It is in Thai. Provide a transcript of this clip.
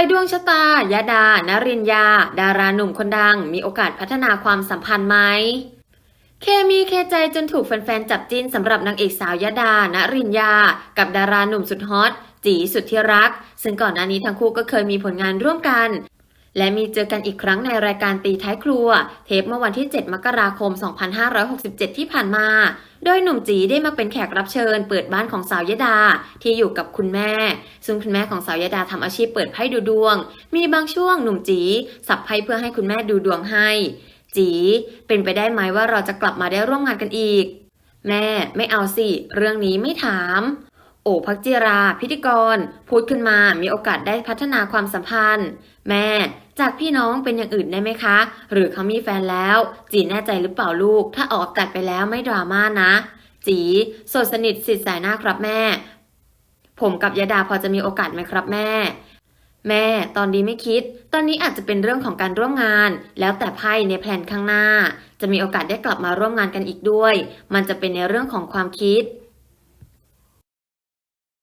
ยดวงชะตายาดา นรินยา ดาราหนุ่มคนดัง มีโอกาสพัฒนาความสัมพันธ์ไหม เคมีเคใจจนถูกแฟนๆ จับจิ้นสำหรับนางเอกสาวยาดา นรินยา กับดาราหนุ่มสุดฮอต จีสุดที่รัก ซึ่งก่อนหน้านี้ทั้งคู่ก็เคยมีผลงานร่วมกัน และมีเจอกันอีกครั้งในรายการตีท้ายครัว เทปเมื่อวันที่ 7 มกราคม 2567 ที่ผ่านมา โดยหนุ่มจีได้มาเป็นแขกรับเชิญ เปิดบ้านของสาวยดา ที่อยู่กับคุณแม่ ซึ่งคุณแม่ของสาวยดาทำอาชีพเปิดไพ่ดูดวง มีบางช่วงหนุ่มจี สับไพ่เพื่อให้คุณแม่ดูดวงให้ จี เป็นไปได้ไหมว่าเราจะกลับมาได้ร่วมงานกันอีก แม่ไม่เอาสิ เรื่องนี้ไม่ถาม โอพักจิรา พิธีกร พูดขึ้นมามีโอกาสได้พัฒนาความสัมพันธ์ แม่ จากพี่น้องเป็นอย่างอื่นได้ไหมคะ หรือเขามีแฟนแล้ว จีแน่ใจหรือเปล่าลูก ถ้าออกอากาศไปแล้วไม่ดราม่านะ จีสดสนิทสิทธิ์สายหน้าครับแม่ ผมกับยาดาพอจะมีโอกาสไหมครับแม่ แม่ ตอนนี้ไม่คิด ตอนนี้อาจจะเป็นเรื่องของการร่วมงาน แล้วแต่ไพ่ในแผนข้างหน้า จะมีโอกาสได้กลับมาร่วมงานกันอีกด้วย มันจะเป็นในเรื่องของความคิด